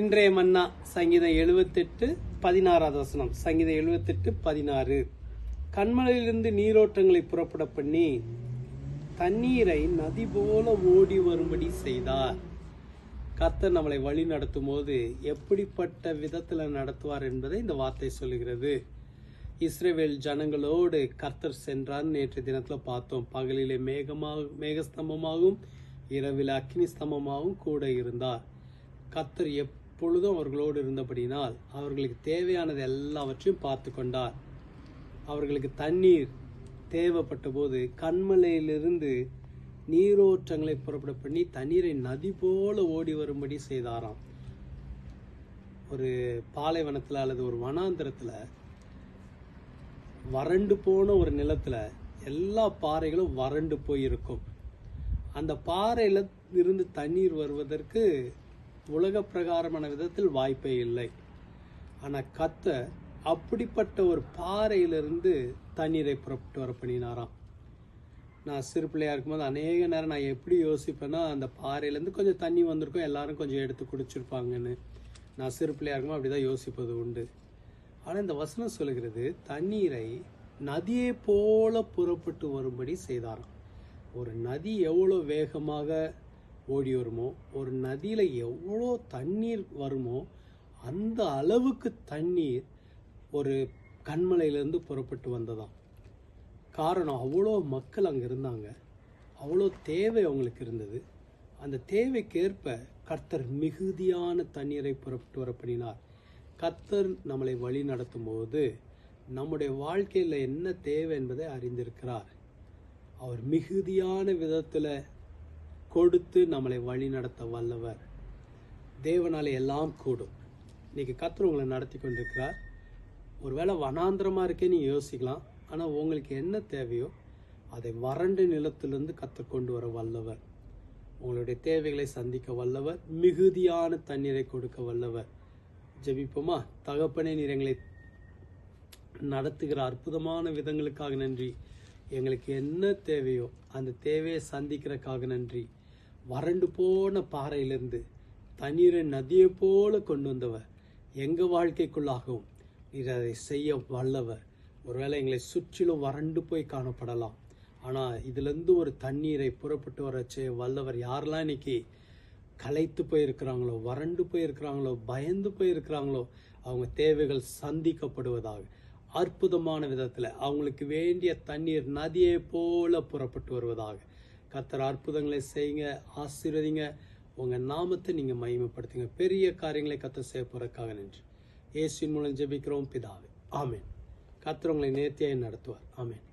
இன்றைய மன்னா சங்கீதம் எழுபத்தெட்டு பதினாறாவது வசனம். சங்கீதம் எழுபத்தெட்டு பதினாறு. கண்மலையிலிருந்து நீரோட்டங்களை புறப்பட பண்ணி தண்ணீரை நதி போல ஓடி வரும்படி செய்தார். கர்த்தர் நம்மளை வழி நடத்தும் போது எப்படிப்பட்ட விதத்தில் நடத்துவார் என்பதை இந்த வார்த்தை சொல்லுகிறது. இஸ்ரேவேல் ஜனங்களோடு கர்த்தர் சென்றார் நேற்று தினத்தில் பார்த்தோம். பகலிலே மேகமாக மேகஸ்தம்பமாகவும் இரவில் அக்னி ஸ்தம்பமாகவும் கூட இருந்தார். கர்த்தர் எப்பொழுதும் அவர்களோடு இருந்தபடினால் அவர்களுக்கு தேவையானது எல்லாவற்றையும் பார்த்து கொண்டார். அவர்களுக்கு தண்ணீர் தேவைப்பட்ட போது கண்மலையிலிருந்து நீரோற்றங்களை புறப்பட பண்ணி தண்ணீரை நதி போல ஓடி வரும்படி செய்தாராம். ஒரு பாலைவனத்தில் அல்லது ஒரு வனாந்திரத்தில் வறண்டு போன ஒரு நிலத்தில் எல்லா பாறைகளும் வறண்டு போயிருக்கும். அந்த பாறையில் இருந்து தண்ணீர் வருவதற்கு உலக பிரகாரமான விதத்தில் வாய்ப்பே இல்லை. ஆனால் கத்த அப்படிப்பட்ட ஒரு பாறையிலிருந்து தண்ணீரை புறப்பட்டு வர பண்ணினாராம். நான் சிறு பிள்ளையாக இருக்கும்போது அநேக நேரம் நான் எப்படி யோசிப்பேன்னா அந்த பாறையிலேருந்து கொஞ்சம் தண்ணி வந்திருக்கும் எல்லாரும் கொஞ்சம் எடுத்து குடிச்சிருப்பாங்கன்னு. நான் சிறு இருக்கும் இருக்கும்போது அப்படிதான் யோசிப்பது உண்டு. ஆனால் இந்த வசனம் சொல்லுகிறது தண்ணீரை நதியை போல புறப்பட்டு வரும்படி செய்தாராம். ஒரு நதி எவ்வளோ வேகமாக ஓடி வருமோ? ஒரு நதியில் எவ்வளோ தண்ணீர் வருமோ? அந்த அளவுக்கு தண்ணீர் ஒரு கண்மலையிலேருந்து புறப்பட்டு வந்ததாம். காரணம் அவ்வளோ மக்கள் அங்கே இருந்தாங்க. அவ்வளோ தேவை அவங்களுக்கு இருந்தது. அந்த தேவைக்கேற்ப கர்த்தர் மிகுதியான தண்ணீரை புறப்பட்டு வர பண்ணினார். கர்த்தர் நம்மளை வழி நடத்தும் போது நம்முடைய வாழ்க்கையில் என்ன தேவை என்பதை அறிந்திருக்கிறார். அவர் மிகுதியான விதத்தில் கொடுத்து நம்மளை வழி நடத்த வல்லவர். தேவனாலே எல்லாம் கூடும். இன்னைக்கு கத்தர் உங்களை நடத்தி கொண்டிருக்கிறார். ஒருவேளை வனாந்திரமாக இருக்கே நீங்கள் யோசிக்கலாம். ஆனால் உங்களுக்கு என்ன தேவையோ அதை வறண்ட நிலத்திலிருந்து கத்தர் கொண்டு வர வல்லவர். உங்களுடைய தேவைகளை சந்திக்க வல்லவர். மிகுதியான தண்ணீரை கொடுக்க வல்லவர். ஜெபிப்போமா? தகப்பனே நீர் எங்களை நடத்துகிற அற்புதமான விதங்களுக்காக நன்றி. எங்களுக்கு என்ன தேவையோ அந்த தேவையை சந்திக்கிறக்காக நன்றி. வறண்டு போன பாறையிலிருந்து தண்ணீரை நதியை போல கொண்டு வந்தவர். எங்க வாழ்க்கைக்குள்ளாகவும் நீர் அதை செய்ய வல்லவர். ஒருவேளை எங்களை சுற்றிலும் வறண்டு போய் காணப்படலாம். ஆனால் இதுலேருந்து ஒரு தண்ணீரை புறப்பட்டு வர செய்ய வல்லவர் யாரெல்லாம் இன்னைக்கு களைத்து போயிருக்கிறாங்களோ வறண்டு போயிருக்கிறாங்களோ பயந்து போயிருக்கிறாங்களோ அவங்க தேவைகள் சந்திக்கப்படுவதாக அற்புதமான விதத்தில் அவங்களுக்கு வேண்டிய தண்ணீர் நதியை போல புறப்பட்டு வருவதாக கத்தர் அற்புதங்களை செய்யுங்க ஆசீர்வதிங்க. உங்கள் நாமத்தை நீங்கள் மகிமைப்படுத்துங்க. பெரிய காரியங்களை கத்த செய்ய போறதுக்காக நின்று. இயேசுவின் மூலம் ஜெபிக்கிறோம் பிதாவே. ஆமேன். கத்தர் உங்களை நேர்த்தியாய் நடத்துவார். ஆமேன்.